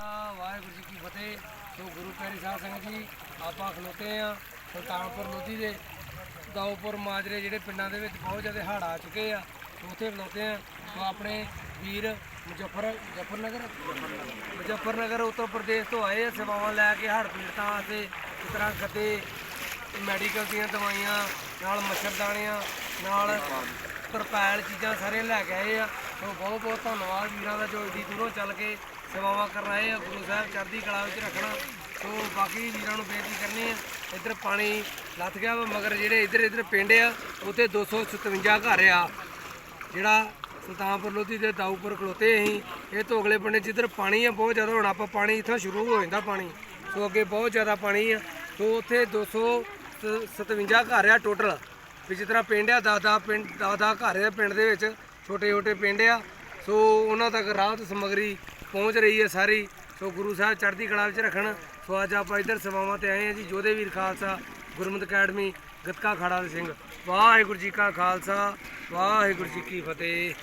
ਵਾਹਿਗੁਰੂ ਜੀ ਕੀ ਫਤਿਹ। ਸੋ ਗੁਰੂ ਪਿਆਰੀ ਸਾਹਿਬ ਸਿੰਘ ਜੀ, ਆਪਾਂ ਖਲੋਤੇ ਆ ਸੁਲਤਾਨਪੁਰ ਲੋਧੀ ਦੇ। ਦਾਉਪੁਰ ਮਾਜਰੇ ਜਿਹੜੇ ਪਿੰਡਾਂ ਦੇ ਵਿੱਚ ਬਹੁਤ ਜ਼ਿਆਦਾ ਹੜ੍ਹ ਆ ਚੁੱਕੇ ਆ ਉੱਥੇ ਖਲੋਤੇ ਆ। ਸੋ ਆਪਣੇ ਵੀਰ ਮੁਜ਼ੱਫਰ, ਮੁਜ਼ੱਫਰਨਗਰ? ਮੁਜ਼ੱਫਰਨਗਰ ਉੱਤਰ ਪ੍ਰਦੇਸ਼ ਤੋਂ ਆਏ ਆ, ਸੇਵਾਵਾਂ ਲੈ ਕੇ ਹੜ੍ਹ ਪੀੜਤਾਂ ਵਾਸਤੇ ਇਸ ਤਰ੍ਹਾਂ ਗੱਦੇ ਮੈਡੀਕਲ ਦੀਆਂ ਦਵਾਈਆਂ, ਨਾਲ ਮੱਛਰਦਾਨੀਆਂ, ਨਾਲ ਤਰਪੈਲ ਚੀਜ਼ਾਂ ਸਾਰੇ ਲੈ ਕੇ ਆਏ ਆ। ਸੋ ਬਹੁਤ ਬਹੁਤ ਧੰਨਵਾਦ ਵੀਰਾਂ ਦਾ ਜੋ ਏਡੀ ਦੂਰੋਂ ਚੱਲ ਕੇ ਸੇਵਾਵਾਂ ਕਰਨ ਆਏ ਆ, ਗੁਰੂ ਸਾਹਿਬ ਚੜ੍ਹਦੀ ਕਲਾ ਵਿੱਚ ਰੱਖਣਾ। ਸੋ ਬਾਕੀ ਵੀਰਾਂ ਨੂੰ ਬੇਨਤੀ ਕਰਨੀ ਆ, ਇੱਧਰ ਪਾਣੀ ਲੱਥ ਗਿਆ ਵਾ, ਮਗਰ ਜਿਹੜੇ ਇੱਧਰ ਇੱਧਰ ਪਿੰਡ ਆ, ਉੱਥੇ 257 ਘਰ ਆ। ਜਿਹੜਾ ਸੁਲਤਾਨਪੁਰ ਲੋਧੀ ਦੇ ਦਾਊਪੁਰ ਖਲੋਤੇ ਅਸੀਂ, ਇਹ ਤੋਂ ਅਗਲੇ ਬੰਨੇ ਜਿੱਧਰ ਪਾਣੀ ਆ, ਬਹੁਤ ਜ਼ਿਆਦਾ ਹੁਣ ਆਪਾਂ ਪਾਣੀ ਇੱਥੋਂ ਸ਼ੁਰੂ ਹੋ ਜਾਂਦਾ ਪਾਣੀ। ਸੋ ਅੱਗੇ ਬਹੁਤ ਜ਼ਿਆਦਾ ਪਾਣੀ ਆ। ਸੋ ਉੱਥੇ 257 ਘਰ ਆ ਟੋਟਲ ਵੀ ਜਿਸ ਤਰ੍ਹਾਂ ਪਿੰਡ ਆ 10 ਪਿੰਡ 10 ਘਰ ਆ ਪਿੰਡ ਦੇ ਵਿੱਚ ਛੋਟੇ ਛੋਟੇ ਪਿੰਡ ਆ। ਸੋ ਉਹਨਾਂ ਤੱਕ ਰਾਹਤ ਸਮਗਰੀ ਪਹੁੰਚ ਰਹੀ ਹੈ ਸਾਰੀ। ਸੋ ਗੁਰੂ ਸਾਹਿਬ ਚੜ੍ਹਦੀ ਕਲਾ ਵਿੱਚ ਰੱਖਣ। ਸੋ ਅੱਜ ਆਪਾਂ ਇੱਧਰ ਸੇਵਾਵਾਂ ਤੇ ਆਏ ਹਾਂ ਜੀ, ਜੋਧੇ ਵੀਰ ਖਾਲਸਾ ਗੁਰਮਤਿ ਅਕੈਡਮੀ, ਗਤਕਾ ਖਾੜਾ ਦੇ ਸਿੰਘ। ਵਾਹਿਗੁਰੂ ਜੀ ਕਾ ਖਾਲਸਾ, ਵਾਹਿਗੁਰੂ ਜੀ ਕੀ ਫਤਿਹ।